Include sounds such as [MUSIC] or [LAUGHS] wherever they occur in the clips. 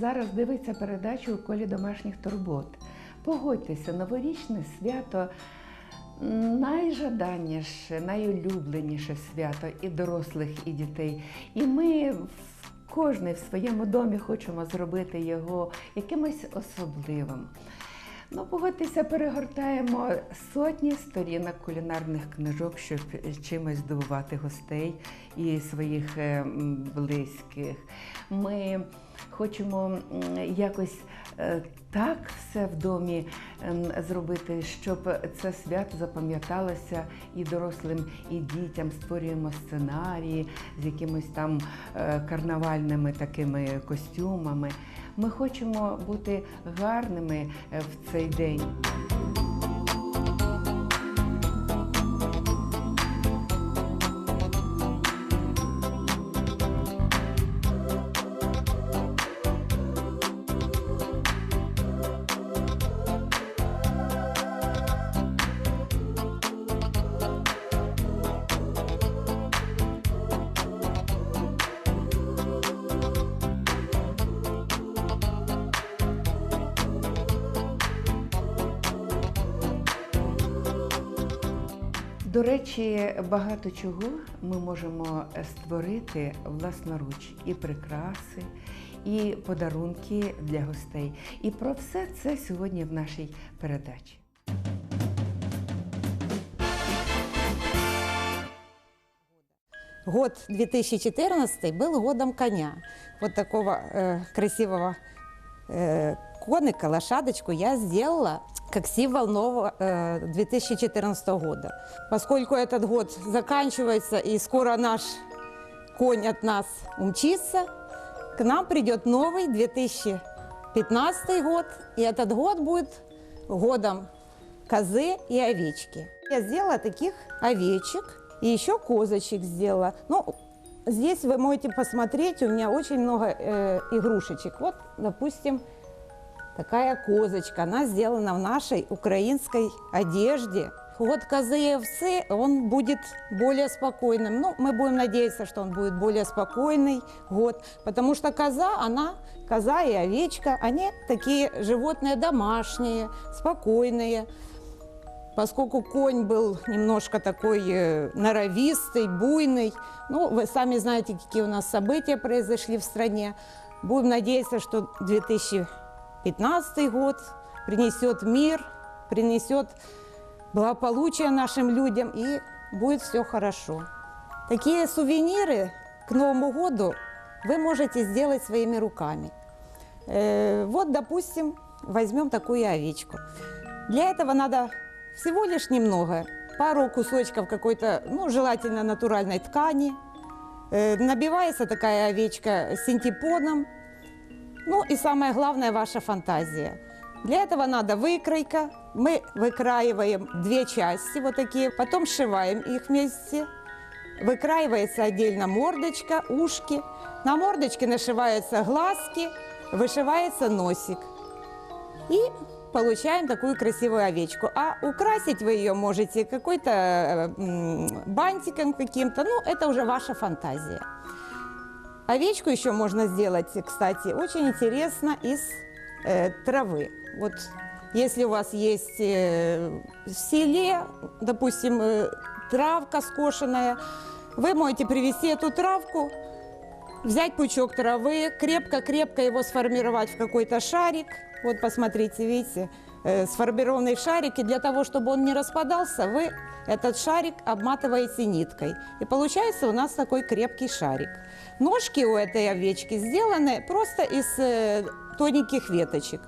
Зараз дивиться передачу у колі домашніх турбот. Погодьтеся, новорічне свято найжаданніше, найулюбленіше свято і дорослих, і дітей. І ми кожний в своєму домі хочемо зробити його якимось особливим. Ну, погодьтеся, перегортаємо сотні сторінок кулінарних книжок, щоб чимось здивувати гостей і своїх е, близьких. Ми хочемо якось е, так все в домі ем, зробити, щоб це свято запам'яталося і дорослим, і дітям. Створюємо сценарії з якимись там е, карнавальними такими костюмами. Ми хочемо бути гарними е, в цей день. До речі, багато чого ми можемо створити власноруч і прикраси, і подарунки для гостей. І про все це сьогодні в нашій передачі. Год 2014 был годом коня. Вот такого э, красивого э, коника, лошадочку я сделала как символ нового э, 2014 года. Поскольку этот год заканчивается и скоро наш конь от нас умчится, к нам придет новый 2015 год, и этот год будет годом козы и овечки. Я сделала таких овечек и еще козочек сделала. Ну, здесь вы можете посмотреть, у меня очень много э, игрушечек. Вот, допустим, такая козочка, она сделана в нашей украинской одежде. Год козы овцы, он будет более спокойным. Ну, мы будем надеяться, что он будет более спокойный год, потому что коза, она, коза и овечка, они такие животные домашние, спокойные. Поскольку конь был немножко такой э, норовистый, буйный, ну, вы сами знаете, какие у нас события произошли в стране. Будем надеяться, что 2015 год принесет мир, принесет благополучие нашим людям и будет все хорошо. Такие сувениры к Новому году вы можете сделать своими руками. Э, Вот, допустим, возьмем такую овечку. Для этого надо всего лишь немного. Пару кусочков какой-то, ну, желательно натуральной ткани. Э, Набивается такая овечка синтепоном. Ну и самое главное, ваша фантазия. Для этого надо выкройка. Мы выкраиваем две части вот такие, потом сшиваем их вместе. Выкраивается отдельно мордочка, ушки. На мордочке нашиваются глазки, вышивается носик. И получаем такую красивую овечку. А украсить вы ее можете какой-то э, м, бантиком каким-то. Ну, это уже ваша фантазия. Овечку еще можно сделать, кстати, очень интересно из э, травы. Вот если у вас есть э, в селе, допустим, э, травка скошенная, вы можете привезти эту травку, взять пучок травы, крепко-крепко его сформировать в какой-то шарик. Вот посмотрите, видите, сформированный шарик. И для того, чтобы он не распадался, вы этот шарик обматываете ниткой. И получается у нас такой крепкий шарик. Ножки у этой овечки сделаны просто из э, тоненьких веточек.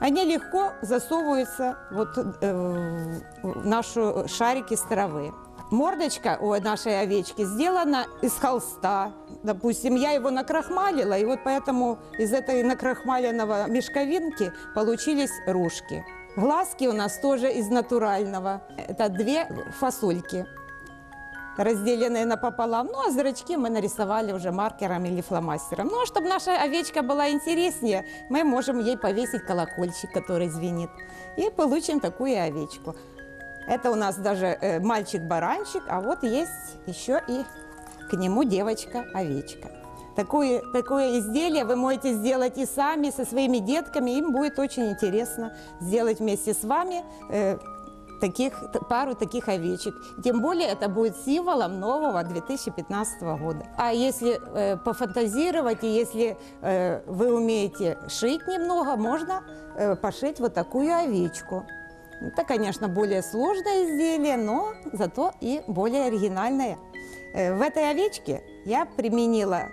Они легко засовываются вот, э, в нашу шарик из травы. Мордочка у нашей овечки сделана из холста. Допустим, я его накрахмалила, и вот поэтому из этой накрахмаленного мешковинки получились ружки. Глазки у нас тоже из натурального. Это две фасольки, разделенные напополам. Ну, а зрачки мы нарисовали уже маркером или фломастером. Ну, а чтобы наша овечка была интереснее, мы можем ей повесить колокольчик, который звенит. И получим такую овечку. Это у нас даже э, мальчик-баранчик, а вот есть еще и к нему девочка-овечка. Такое, такое изделие вы можете сделать и сами, со своими детками. Им будет очень интересно сделать вместе с вами э, таких, пару таких овечек. Тем более это будет символом нового 2015 года. А если э, пофантазировать, и если э, вы умеете шить немного, можно э, пошить вот такую овечку. Это, конечно, более сложное изделие, но зато и более оригинальное. Э, В этой овечке я применила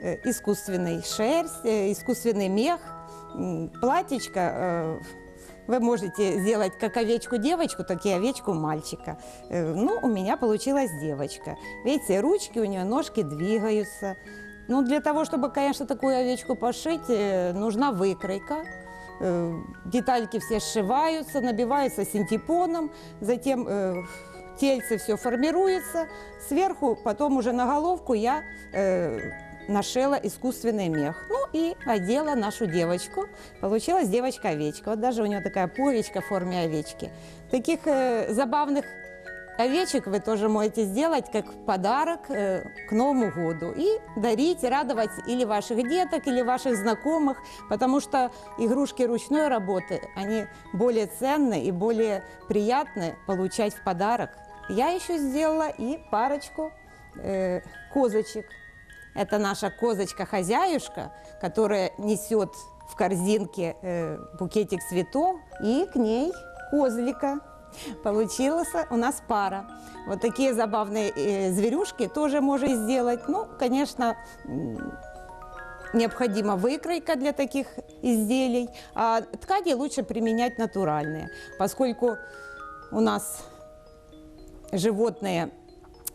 э, искусственный шерсть, э, искусственный мех, платьечко. Вы можете сделать как овечку девочку, так и овечку мальчика. Ну, у меня получилась девочка. Видите, ручки у нее, ножки двигаются. Ну, для того, чтобы, конечно, такую овечку пошить, нужна выкройка. Э, Детальки все сшиваются, набиваются синтепоном, затем э, тельце все формируется. Сверху, потом уже на головку я э, нашила искусственный мех. Ну и одела нашу девочку. Получилась девочка-овечка. Вот даже у нее такая повечка в форме овечки. Таких э, забавных овечек вы тоже можете сделать как подарок э, к Новому году и дарить, радовать или ваших деток, или ваших знакомых, потому что игрушки ручной работы, они более ценны и более приятны получать в подарок. Я еще сделала и парочку э, козочек. Это наша козочка-хозяюшка, которая несет в корзинке э, букетик цветов и к ней козлика. Получилась у нас пара. Вот такие забавные э, зверюшки тоже можно сделать. Ну, конечно, необходима выкройка для таких изделий, а ткани лучше применять натуральные, поскольку у нас животные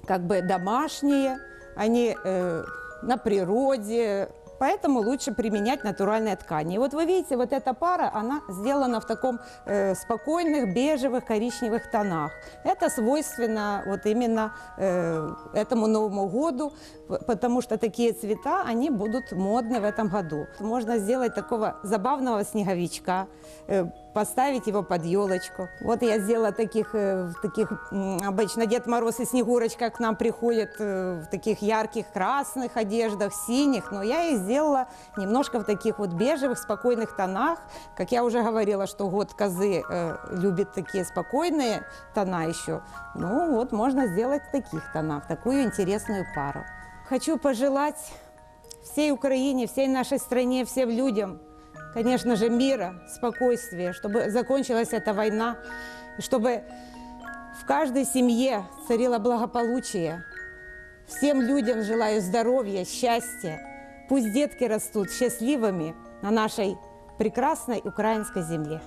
как бы домашние, они э, на природе, поэтому лучше применять натуральные ткани. И вот вы видите, вот эта пара, она сделана в таком э, спокойных бежевых коричневых тонах. Это свойственно вот именно э, этому Новому году, потому что такие цвета, они будут модны в этом году. Можно сделать такого забавного снеговичка, э, поставить его под елочку. Вот я сделала таких, э, таких обычно Дед Мороз и Снегурочка к нам приходят э, в таких ярких красных одеждах, синих, но я их сделала немножко в таких вот бежевых, спокойных тонах. Как я уже говорила, что год козы э, любит такие спокойные тона еще. Ну вот можно сделать в таких тонах, такую интересную пару. Хочу пожелать всей Украине, всей нашей стране, всем людям, конечно же, мира, спокойствия, чтобы закончилась эта война, чтобы в каждой семье царило благополучие. Всем людям желаю здоровья, счастья. Пусть детки растут счастливыми на нашей прекрасной украинской земле.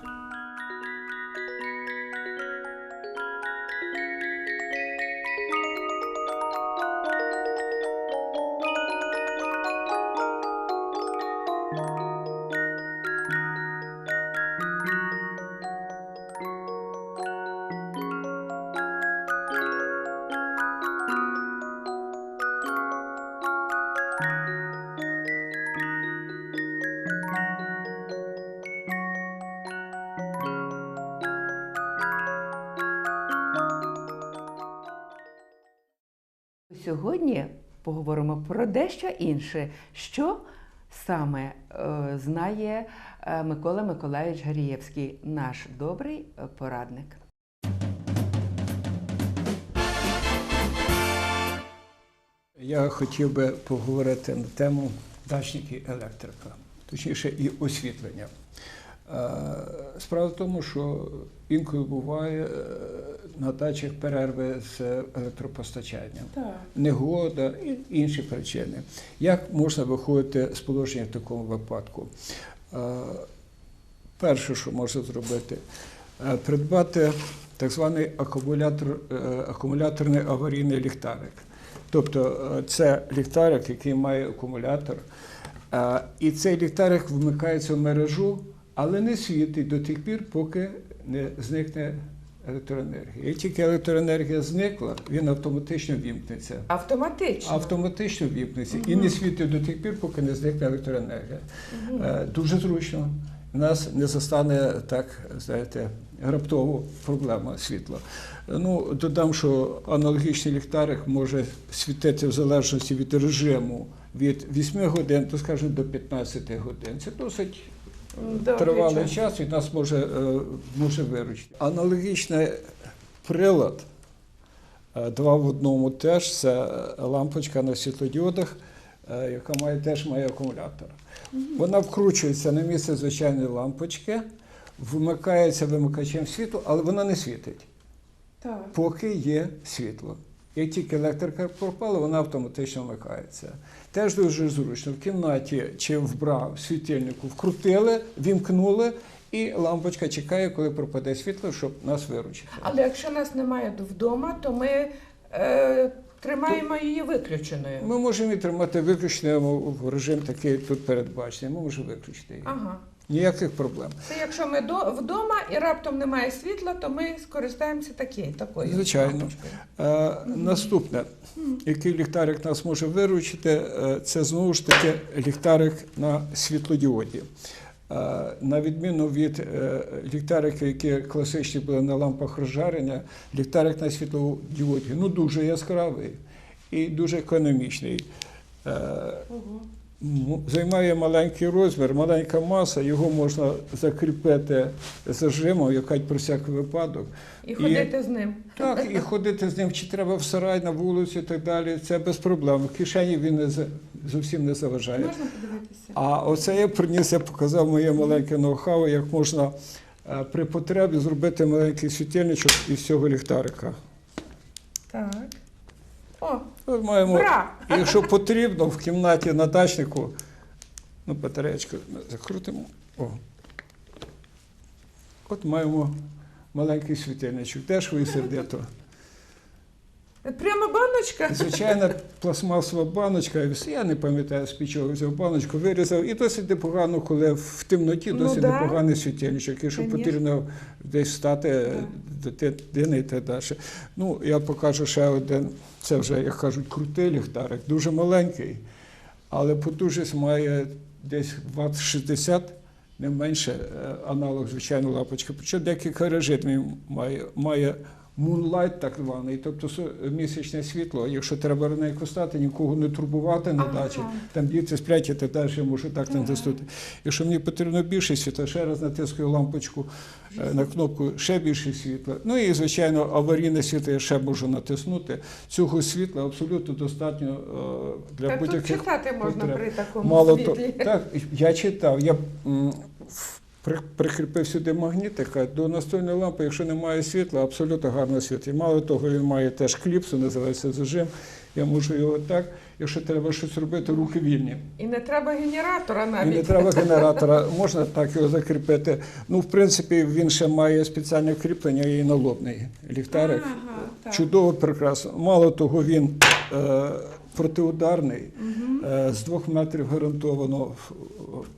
Дещо інше, що саме е, знає е, Микола Миколаївич Гарієвський, наш добрий е, порадник. Я хотів би поговорити на тему дачники електрика, точніше і освітлення. Справа в тому, що інколи буває е, на дачах перерви з електропостачанням, негода і інші причини. Як можна виходити з положення в такому випадку? Перше, що можна зробити, е, придбати так званий акумулятор, е, акумуляторний аварійний ліхтарик. Тобто це ліхтарик, який має акумулятор, і цей ліхтарик вмикається в мережу, але не світить до тих пір, поки не зникне електроенергія. Як тільки електроенергія зникла, він автоматично вімкнеться. Автоматично. Автоматично вімкнеться і не світить до тих пір, поки не зникне електроенергія. Е, Дуже зручно. Нас не застане так, знаєте, раптово проблема світла. Ну, додам, що аналогічний ліхтарик може світити в залежності від режиму від 8 годин, то скажімо, до 15 годин. Це досить Добрий тривалий час. час від нас може, е, може виручити. Аналогічний прилад е, два в одному теж це лампочка на світлодіодах, е, яка має, теж має акумулятор. Вона вкручується на місце звичайної лампочки, вмикається вимикачем світла, але вона не світить, Так. поки є світло. Як тільки електрика пропала, вона автоматично вмикається. Теж дуже зручно. В кімнаті чи в бра світильнику вкрутили, вімкнули, і лампочка чекає, коли пропаде світло, щоб нас виручити. Але якщо нас немає вдома, то ми е, тримаємо її виключеною. Ми можемо її тримати виключеною в режим такий тут передбачений. Ми можемо виключити її. Ага. Ніяких проблем. Це якщо ми до, вдома і раптом немає світла, то ми скористаємося такі, такою. Звичайно. Е, наступне, який ліхтарик нас може виручити, е, це знову ж таки ліхтарик на світлодіоді. Е, на відміну від е, ліхтариків, які класичні були на лампах розжарення, ліхтарик на світлодіоді ну, дуже яскравий і дуже економічний. Е. М, Займає маленький розмір, маленька маса, його можна закріпити зажимом, якась про всяк випадок. І ходити з ним. Так, і ходити з ним, чи треба в сарай, на вулицю і так далі, це без проблем. В кишені він не зовсім не заважає. Можна подивитися? А оце я приніс, я показав моє маленьке ноу-хау, як можна е, при потребі зробити маленький світильничок із цього ліхтарика. Так. О, маємо, бра! якщо потрібно, в кімнаті на дачнику, ну, батареєчку закрутимо. О. От маємо маленький світильничок, дешево і сердито. Прямо баночка. Звичайна [LAUGHS] пластмасова баночка, я не пам'ятаю, з під чого взяв баночку, вирізав, і досить непогано, коли в темноті Ну досить да. непоганий світильничок, якщо Конечно. потрібно десь стати дитини і так далі. Ну, я покажу ще один, це вже, як кажуть, крутий ліхтарик, дуже маленький, але потужність має десь ват 60, не менше е, аналог звичайної лапочки. Причому декілька режимів має. має Moonlight так званий, тобто місячне світло. Якщо треба раненько стати, нікого не турбувати на дачі, там діти сплять, і так далі, я можу так натиснути. Якщо мені потрібно більше світла, ще раз натискаю лампочку е, на кнопку ще більше світла. Ну і звичайно, аварійне світло я ще можу натиснути. Цього світла абсолютно достатньо е, для Так будь-яких читати можна потреб. при такому Мало то, так, я читав. Я в- прикріпив сюди магнітика до настольної лампи, якщо немає світла, абсолютно гарне світло. І мало того, він має теж кліпсу, називається зажим. Я можу його так, якщо треба щось робити, руки вільні. І не треба генератора І навіть. не треба [LAUGHS] генератора, можна так його закріпити. Ну, в принципі, він ще має спеціальне кріплення і налобний ліхтарик. Ага, так. Чудово, прекрасно. Мало того, він е, протиударний, е, з двох метрів гарантовано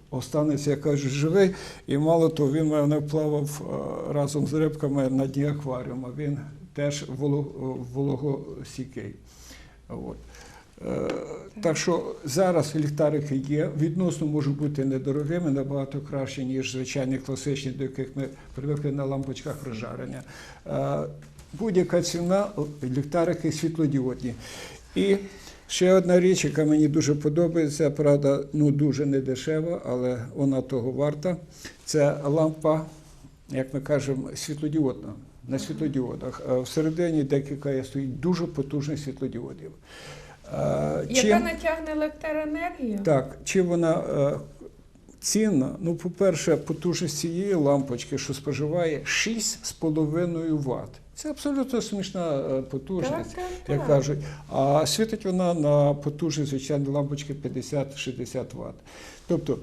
останеться, я кажу, живий. І мало того, він мене плавав е, разом з рибками на дні акваріуму. Він теж воло- вологостійкий. От. Е, Так що зараз ліхтарики є, відносно можуть бути недорогими, набагато краще, ніж звичайні класичні, до яких ми привикли на лампочках розжарення. Е, Будь-яка ціна ліхтарики світлодіодні. І ще одна річ, яка мені дуже подобається, правда, ну дуже не дешева, але вона того варта. Це лампа, як ми кажемо, світлодіодна. На світлодіодах. Е, Всередині декілька є стоїть дуже потужних світлодіодів. Е, Яка натягне електроенергію? так, чим вона е, цінна? Ну, по-перше, потужність цієї лампочки, що споживає 6,5 Вт. Це абсолютно смішна е, потужність, Так, так, як так. кажуть. А світить вона на потужність звичайної лампочки 50-60 Вт. Тобто,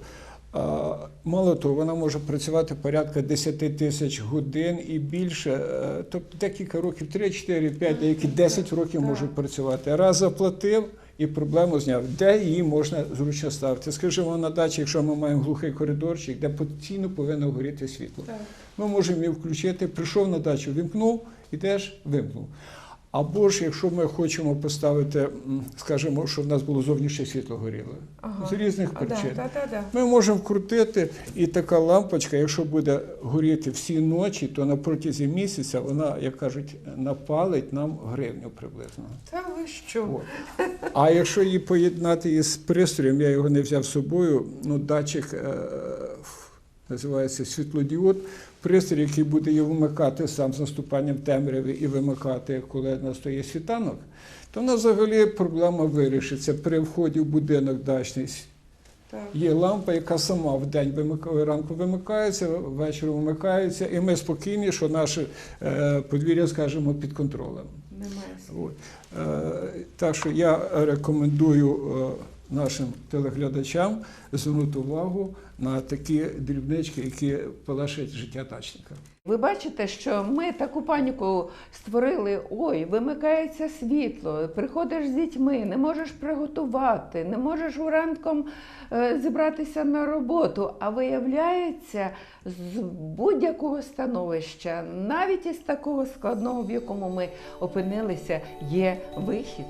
мало того, вона може працювати порядка 10 тисяч годин і більше. Е, Тобто декілька років, 3, 4, 5, деякі 10 років можуть працювати. Раз заплатив і проблему зняв. Де її можна зручно ставити? Скажімо, на дачі, якщо ми маємо глухий коридорчик, де постійно повинно горіти світло. Так. Ми можемо її включити, прийшов на дачу, вімкнув і теж вимкнув. Або ж якщо ми хочемо поставити, скажімо, щоб в нас було зовнішнє світло горіло. Ага. З різних А, да, причин. да, да. Ми можемо вкрутити, і така лампочка, якщо буде горіти всі ночі, то на протязі місяця вона, як кажуть, напалить нам гривню приблизно. Та ви що? От. А якщо її поєднати із пристроєм, я його не взяв з собою, ну, датчик е, називається світлодіод, пристрій, який буде її вимикати сам з наступанням темряви і вимикати, коли настає світанок, то в нас взагалі проблема вирішиться. При вході в будинок дачний Так. Є лампа, яка сама в день вимикає, ранку вимикається, ввечері вимикається, і ми спокійні, що наше е, подвір'я, скажімо, під контролем. Немає. От. Е, так що я рекомендую е, нашим телеглядачам звернути увагу на такі дрібнички, які полегшать життя дачника. Ви бачите, що ми таку паніку створили: ой, вимикається світло, приходиш з дітьми, не можеш приготувати, не можеш уранком е, зібратися на роботу. А виявляється, з будь-якого становища, навіть із такого складного, в якому ми опинилися, є вихід.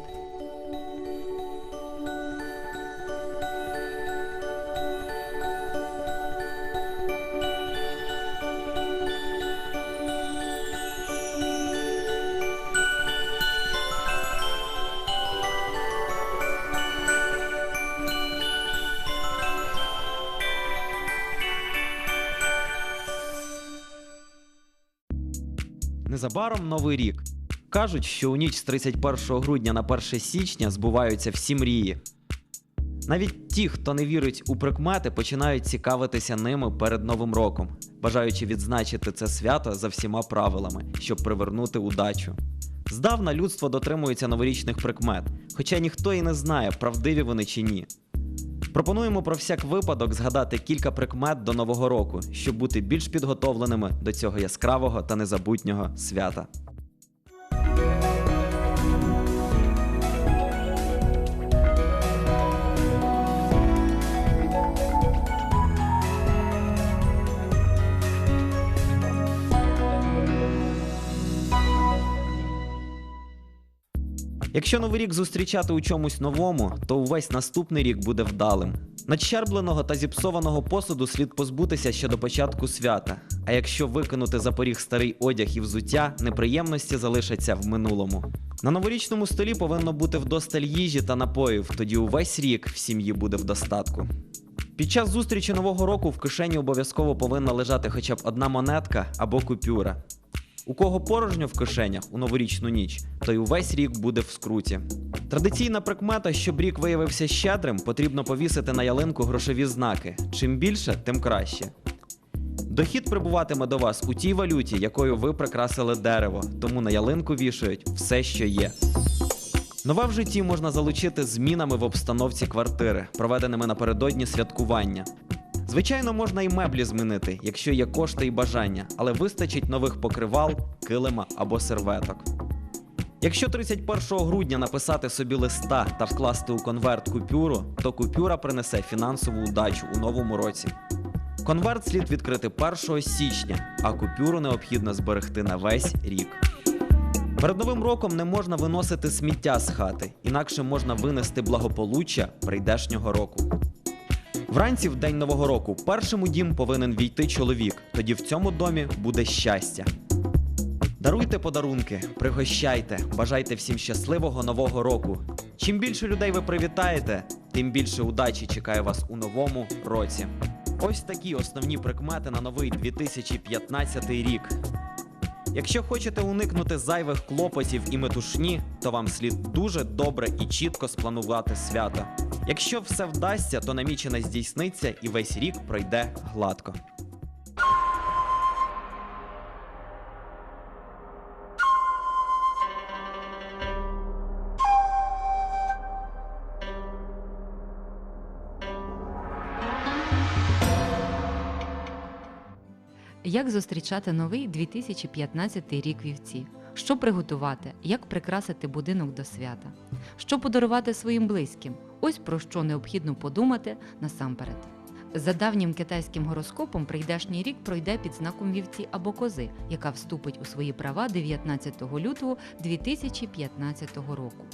Незабаром новий рік. Кажуть, що у ніч з 31 грудня на 1 січня збуваються всі мрії. Навіть ті, хто не вірить у прикмети, починають цікавитися ними перед Новим роком, бажаючи відзначити це свято за всіма правилами, щоб привернути удачу. Здавна людство дотримується новорічних прикмет, хоча ніхто і не знає, правдиві вони чи ні. Пропонуємо про всяк випадок згадати кілька прикмет до Нового року, щоб бути більш підготовленими до цього яскравого та незабутнього свята. Якщо новий рік зустрічати у чомусь новому, то увесь наступний рік буде вдалим. Надщербленого та зіпсованого посуду слід позбутися ще до початку свята. А якщо викинути за поріг старий одяг і взуття, неприємності залишаться в минулому. На новорічному столі повинно бути вдосталь їжі та напоїв, тоді увесь рік в сім'ї буде в достатку. Під час зустрічі нового року в кишені обов'язково повинна лежати хоча б одна монетка або купюра. У кого порожньо в кишенях у новорічну ніч, той увесь рік буде в скруті. Традиційна прикмета, щоб рік виявився щедрим, потрібно повісити на ялинку грошові знаки. Чим більше, тим краще. Дохід прибуватиме до вас у тій валюті, якою ви прикрасили дерево, тому на ялинку вішають все, що є. Нове в житті можна залучити змінами в обстановці квартири, проведеними напередодні святкування. Звичайно, можна і меблі змінити, якщо є кошти і бажання, але вистачить нових покривал, килима або серветок. Якщо 31 грудня написати собі листа та вкласти у конверт купюру, то купюра принесе фінансову удачу у новому році. Конверт слід відкрити 1 січня, а купюру необхідно зберегти на весь рік. Перед новим роком не можна виносити сміття з хати, інакше можна винести благополуччя прийдешнього року. Вранці, в день нового року, першим у дім повинен війти чоловік. Тоді в цьому домі буде щастя. Даруйте подарунки, пригощайте, бажайте всім щасливого нового року. Чим більше людей ви привітаєте, тим більше удачі чекає вас у новому році. Ось такі основні прикмети на новий 2015 рік. Якщо хочете уникнути зайвих клопотів і метушні, то вам слід дуже добре і чітко спланувати свято. Якщо все вдасться, то намічене здійсниться і весь рік пройде гладко. Як зустрічати новий 2015 рік вівці? Що приготувати? Як прикрасити будинок до свята? Що подарувати своїм близьким? Ось про що необхідно подумати насамперед. За давнім китайським гороскопом прийдешній рік пройде під знаком вівці або кози, яка вступить у свої права 19 лютого 2015 року.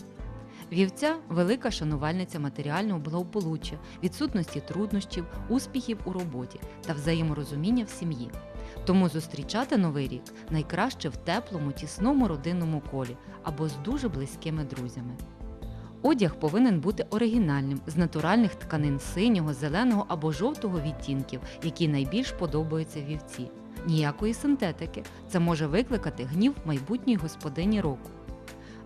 Вівця велика шанувальниця матеріального благополуччя, відсутності труднощів, успіхів у роботі та взаєморозуміння в сім'ї. Тому зустрічати новий рік найкраще в теплому, тісному родинному колі або з дуже близькими друзями. Одяг повинен бути оригінальним з натуральних тканин синього, зеленого або жовтого відтінків, які найбільш подобаються вівці. Ніякої синтетики. Це може викликати гнів майбутньої господині року.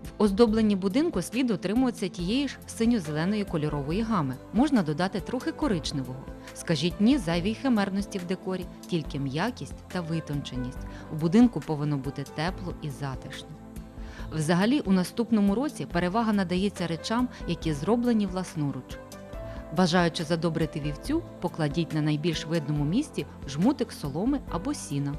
В оздобленні будинку слід дотримуватися тієї ж синьо-зеленої кольорової гами. Можна додати трохи коричневого. Скажіть ні зайвій химерності в декорі, тільки м'якість та витонченість. У будинку повинно бути тепло і затишно. Взагалі, у наступному році перевага надається речам, які зроблені власноруч. Бажаючи задобрити вівцю, покладіть на найбільш видному місці жмутик соломи або сіна.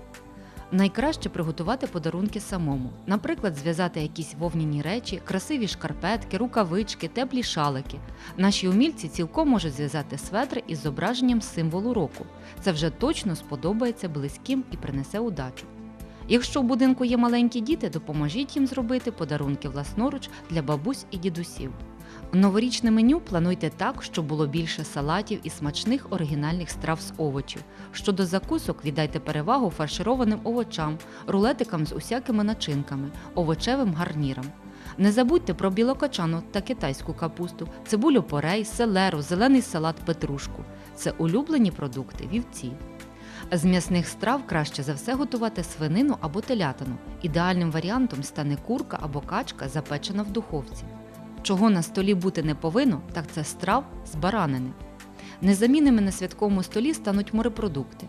Найкраще приготувати подарунки самому, наприклад, зв'язати якісь вовняні речі, красиві шкарпетки, рукавички, теплі шалики. Наші умільці цілком можуть зв'язати светри із зображенням символу року. Це вже точно сподобається близьким і принесе удачу. Якщо в будинку є маленькі діти, допоможіть їм зробити подарунки власноруч для бабусь і дідусів. Новорічне меню плануйте так, щоб було більше салатів і смачних оригінальних страв з овочів. Щодо закусок, віддайте перевагу фаршированим овочам, рулетикам з усякими начинками, овочевим гарнірам. Не забудьте про білокачану та китайську капусту, цибулю порей, селеру, зелений салат петрушку. Це улюблені продукти вівці. З м'ясних страв краще за все готувати свинину або телятину. Ідеальним варіантом стане курка або качка, запечена в духовці. Чого на столі бути не повинно, так це страв з баранини. Незамінними на святковому столі стануть морепродукти.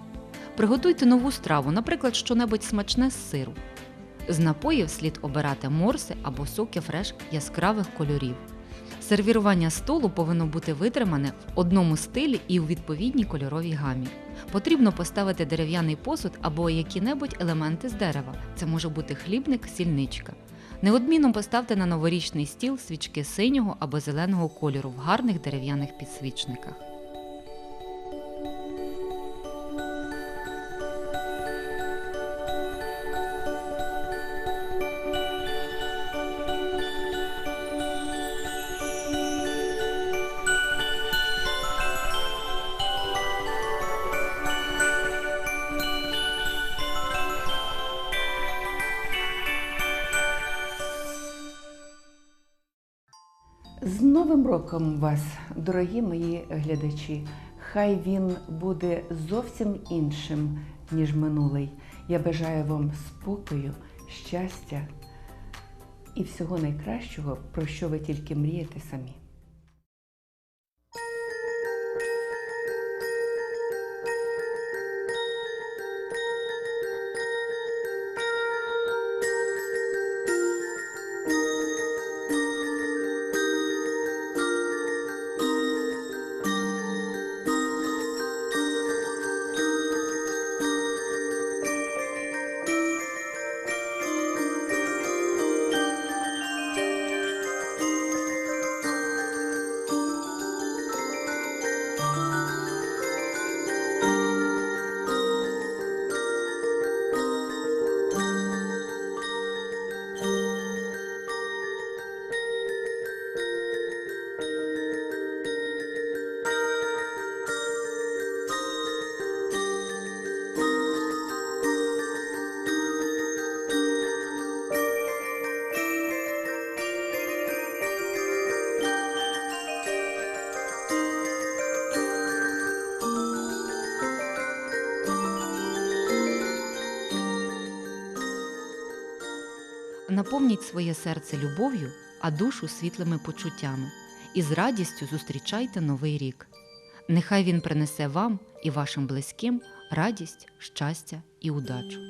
Приготуйте нову страву, наприклад, щонебудь смачне з сиру. З напоїв слід обирати морси або соки фреш яскравих кольорів. Сервірування столу повинно бути витримане в одному стилі і у відповідній кольоровій гамі. Потрібно поставити дерев'яний посуд або які-небудь елементи з дерева. Це може бути хлібник, сільничка. Неодмінно поставте на новорічний стіл свічки синього або зеленого кольору в гарних дерев'яних підсвічниках. Новим роком вас, дорогі мої глядачі! Хай він буде зовсім іншим, ніж минулий. Я бажаю вам спокою, щастя і всього найкращого, про що ви тільки мрієте самі. Наповніть своє серце любов'ю, а душу світлими почуттями, і з радістю зустрічайте новий рік. Нехай він принесе вам і вашим близьким радість, щастя і удачу.